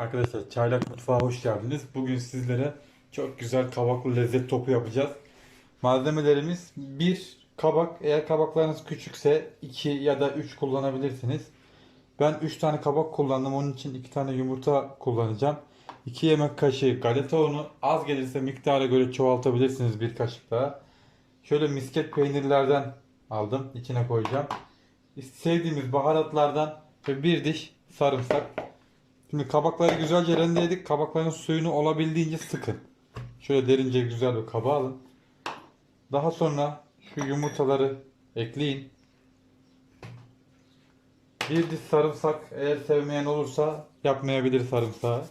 Arkadaşlar Çaylak Mutfağa hoş geldiniz. Bugün sizlere çok güzel kabaklı lezzet topu yapacağız. Malzemelerimiz bir kabak. Eğer kabaklarınız küçükse 2 ya da 3 kullanabilirsiniz. Ben 3 tane kabak kullandım. Onun için 2 tane yumurta kullanacağım. 2 yemek kaşığı galeta unu. Az gelirse miktara göre çoğaltabilirsiniz bir kaşık daha. Şöyle misket peynirlerden aldım. İçine koyacağım. Sevdiğimiz baharatlardan ve bir diş sarımsak. Şimdi kabakları güzelce rendeledik. Kabakların suyunu olabildiğince sıkın. Şöyle derince güzel bir kaba alın. Daha sonra şu yumurtaları ekleyin. Bir diş sarımsak eğer sevmeyen olursa yapmayabilir sarımsağı.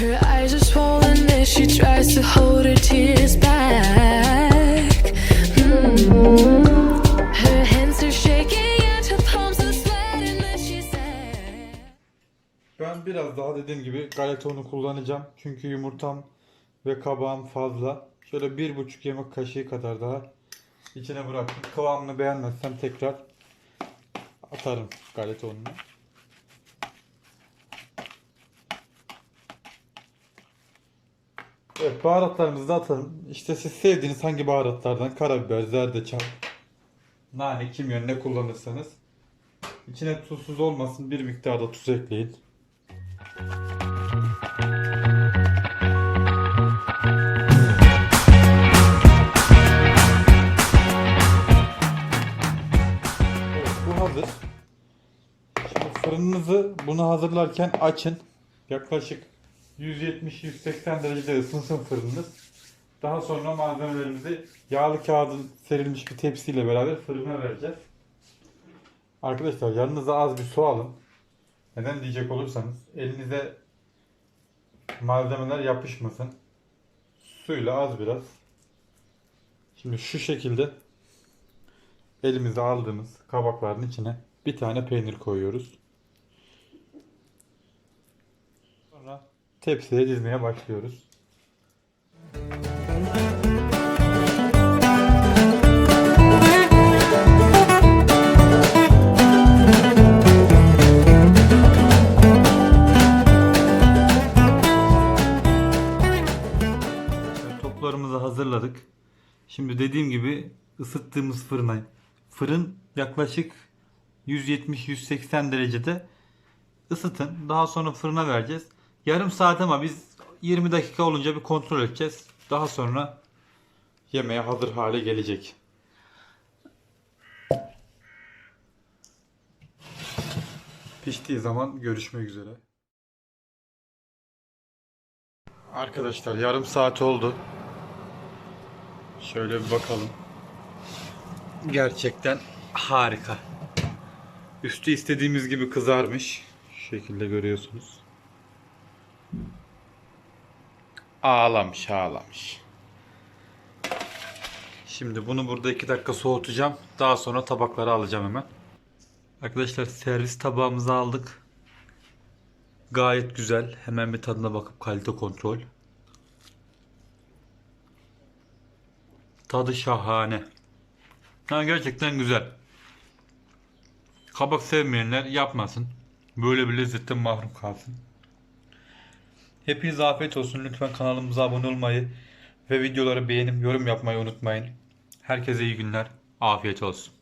Her eyes are swollen as she tries to hold her tears back. Mm. Her hands are shaking and her palms are sweating as she said. Ben biraz daha dediğim gibi galeta unu kullanacağım. Çünkü yumurtam ve kabağım fazla. Şöyle bir buçuk yemek kaşığı kadar daha içine bıraktım. Kıvamını beğenmezsem tekrar atarım galeta ununu. Evet baharatlarımızı da atalım. İşte siz sevdiğiniz hangi baharatlardan karabiber, zerdeçal, nane, kimyon ne kullanırsanız. İçine tuzsuz olmasın bir miktar da tuz ekleyin. Evet, bu hazır. Fırınınızı bunu hazırlarken açın. Yaklaşık 170-180 derecede ısınsın fırınınız. Daha sonra malzemelerimizi yağlı kağıdın serilmiş bir tepsiyle beraber fırına vereceğiz. Arkadaşlar yanınıza az bir su alın. Neden diyecek olursanız elinize malzemeler yapışmasın. Suyla az biraz. Şimdi şu şekilde elimize aldığımız kabakların içine bir tane peynir koyuyoruz. Sonra tepsiye dizmeye başlıyoruz. Toplarımızı hazırladık. Şimdi dediğim gibi ısıttığımız fırına fırın yaklaşık 170-180 derecede ısıtın. Daha sonra fırına vereceğiz. Yarım saat ama biz 20 dakika olunca bir kontrol edeceğiz. Daha sonra yemeğe hazır hale gelecek. Piştiği zaman görüşmek üzere. Arkadaşlar yarım saat oldu. Şöyle bir bakalım. Gerçekten harika. Üstü istediğimiz gibi kızarmış. Şu şekilde görüyorsunuz. Ağlamış ağlamış. Şimdi bunu burada 2 dakika soğutacağım. Daha sonra tabaklara alacağım hemen. Arkadaşlar servis tabağımızı aldık. Gayet güzel. Hemen bir tadına bakıp kalite kontrol. Tadı şahane. Ha, gerçekten güzel. Kabak sevmeyenler yapmasın. Böyle bir lezzetten mahrum kalsın. Hepinize afiyet olsun. Lütfen kanalımıza abone olmayı ve videoları beğenip yorum yapmayı unutmayın. Herkese iyi günler. Afiyet olsun.